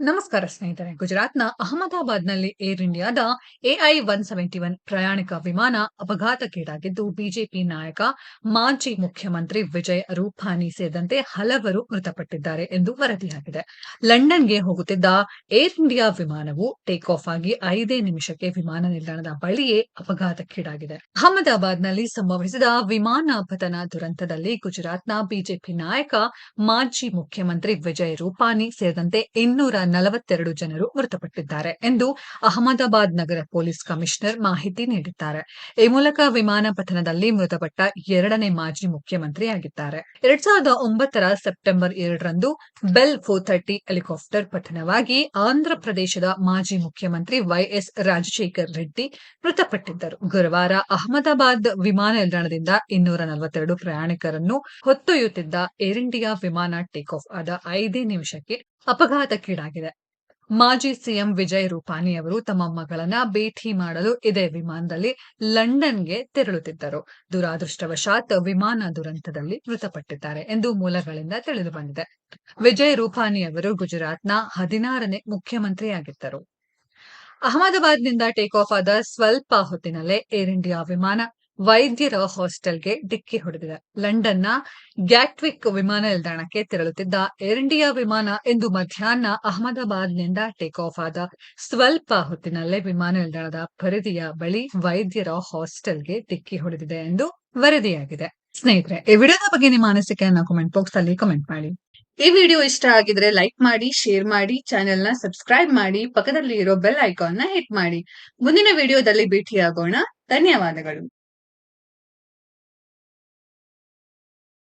ನಮಸ್ಕಾರ ಸ್ನೇಹಿತರೆ. ಗುಜರಾತ್ನ ಅಹಮದಾಬಾದ್ನಲ್ಲಿ ಏರ್ ಇಂಡಿಯಾದ ಎಐ ಒನ್ ಸೆವೆಂಟಿ ಒನ್ ಪ್ರಯಾಣಿಕ ವಿಮಾನ ಅಪಘಾತಕ್ಕೀಡಾಗಿದ್ದು, ಬಿಜೆಪಿ ನಾಯಕ, ಮಾಜಿ ಮುಖ್ಯಮಂತ್ರಿ ವಿಜಯ್ ರೂಪಾನಿ ಸೇರಿದಂತೆ ಹಲವರು ಮೃತಪಟ್ಟಿದ್ದಾರೆ ಎಂದು ವರದಿಯಾಗಿದೆ. ಲಂಡನ್ಗೆ ಹೋಗುತ್ತಿದ್ದ ಏರ್ ಇಂಡಿಯಾ ವಿಮಾನವು ಟೇಕ್ ಆಫ್ ಆಗಿ ಐದೇ ನಿಮಿಷಕ್ಕೆ ವಿಮಾನ ನಿಲ್ದಾಣದ ಬಳಿಯೇ ಅಪಘಾತಕ್ಕೀಡಾಗಿದೆ. ಅಹಮದಾಬಾದ್ನಲ್ಲಿ ಸಂಭವಿಸಿದ ವಿಮಾನ ಪತನ ದುರಂತದಲ್ಲಿ ಗುಜರಾತ್ನ ಬಿಜೆಪಿ ನಾಯಕ, ಮಾಜಿ ಮುಖ್ಯಮಂತ್ರಿ ವಿಜಯ್ ರೂಪಾನಿ ಸೇರಿದಂತೆ ಇನ್ನೂರ ನಲವತ್ತೆರಡು ಜನರು ಮೃತಪಟ್ಟಿದ್ದಾರೆ ಎಂದು ಅಹಮದಾಬಾದ್ ನಗರ ಪೊಲೀಸ್ ಕಮಿಷನರ್ ಮಾಹಿತಿ ನೀಡಿದ್ದಾರೆ. ಈ ಮೂಲಕ ವಿಮಾನ ಪತನದಲ್ಲಿ ಮೃತಪಟ್ಟ ಎರಡನೇ ಮಾಜಿ ಮುಖ್ಯಮಂತ್ರಿಯಾಗಿದ್ದಾರೆ. ಎರಡ್ ಸಾವಿರದ ಒಂಬತ್ತರ ಸೆಪ್ಟೆಂಬರ್ ಎರಡರಂದು ಬೆಲ್ ಫೋರ್ ಥರ್ಟಿ ಹೆಲಿಕಾಪ್ಟರ್ ಪತನವಾಗಿ ಆಂಧ್ರಪ್ರದೇಶದ ಮಾಜಿ ಮುಖ್ಯಮಂತ್ರಿ ವೈಎಸ್ ರಾಜಶೇಖರ್ ರೆಡ್ಡಿ ಮೃತಪಟ್ಟಿದ್ದರು. ಗುರುವಾರ ಅಹಮದಾಬಾದ್ ವಿಮಾನ ನಿಲ್ದಾಣದಿಂದ ಇನ್ನೂರ ನಲವತ್ತೆರಡು ಪ್ರಯಾಣಿಕರನ್ನು ಹೊತ್ತೊಯ್ಯುತ್ತಿದ್ದ ಏರ್ ಇಂಡಿಯಾ ವಿಮಾನ ಟೇಕ್ ಆಫ್ ಆದ ಐದೇ ನಿಮಿಷಕ್ಕೆ ಅಪಘಾತಕ್ಕೀಡಾಗಿದೆ ಮಾಜಿ ಸಿಎಂ ವಿಜಯ್ ರೂಪಾನಿ ಅವರು ತಮ್ಮ ಮಗಳನ್ನ ಭೇಟಿ ಮಾಡಲು ಇದೇ ವಿಮಾನದಲ್ಲಿ ಲಂಡನ್ಗೆ ತೆರಳುತ್ತಿದ್ದರು. ದುರಾದೃಷ್ಟವಶಾತ್ ವಿಮಾನ ದುರಂತದಲ್ಲಿ ಮೃತಪಟ್ಟಿದ್ದಾರೆ ಎಂದು ಮೂಲಗಳಿಂದ ತಿಳಿದು ಬಂದಿದೆ. ವಿಜಯ್ ರೂಪಾನಿ ಅವರು ಗುಜರಾತ್ನ ಹದಿನಾರನೇ ಮುಖ್ಯಮಂತ್ರಿಯಾಗಿದ್ದರು. ಅಹಮದಾಬಾದ್ನಿಂದ ಟೇಕ್ ಆಫ್ ಆದ ಸ್ವಲ್ಪ ಹೊತ್ತಿನಲ್ಲೇ ಏರ್ ಇಂಡಿಯಾ ವಿಮಾನ ವೈದ್ಯರ ಹಾಸ್ಟೆಲ್ಗೆ ಡಿಕ್ಕಿ ಹೊಡೆದಿದೆ. ಲಂಡನ್ನ ಗ್ಯಾಟ್ವಿಕ್ ವಿಮಾನ ನಿಲ್ದಾಣಕ್ಕೆ ತೆರಳುತ್ತಿದ್ದ ಏರ್ ಇಂಡಿಯಾ ವಿಮಾನ ಇಂದು ಮಧ್ಯಾಹ್ನ ಅಹಮದಾಬಾದ್ನಿಂದ ಟೇಕ್ ಆಫ್ ಆದ ಸ್ವಲ್ಪ ಹೊತ್ತಿನಲ್ಲೇ ವಿಮಾನ ನಿಲ್ದಾಣದ ಪರಿಧಿಯ ಬಳಿ ವೈದ್ಯರ ಹಾಸ್ಟೆಲ್ಗೆ ಡಿಕ್ಕಿ ಹೊಡೆದಿದೆ ಎಂದು ವರದಿಯಾಗಿದೆ. ಸ್ನೇಹಿತರೆ, ಈ ವಿಡಿಯೋದ ಬಗ್ಗೆ ನಿಮ್ಮ ಅನಿಸಿಕೆಯನ್ನ ಕಮೆಂಟ್ ಬಾಕ್ಸ್ ಅಲ್ಲಿ ಕಮೆಂಟ್ ಮಾಡಿ. ಈ ವಿಡಿಯೋ ಇಷ್ಟ ಆಗಿದ್ರೆ ಲೈಕ್ ಮಾಡಿ ಶೇರ್ ಮಾಡಿ ಚಾನೆಲ್ನ ಸಬ್ಸ್ಕ್ರೈಬ್ ಮಾಡಿ ಪಕ್ಕದಲ್ಲಿ ಇರೋ ಬೆಲ್ ಐಕಾನ್ನ ಹಿಟ್ ಮಾಡಿ. ಮುಂದಿನ ವಿಡಿಯೋದಲ್ಲಿ ಭೇಟಿಯಾಗೋಣ. ಧನ್ಯವಾದಗಳು.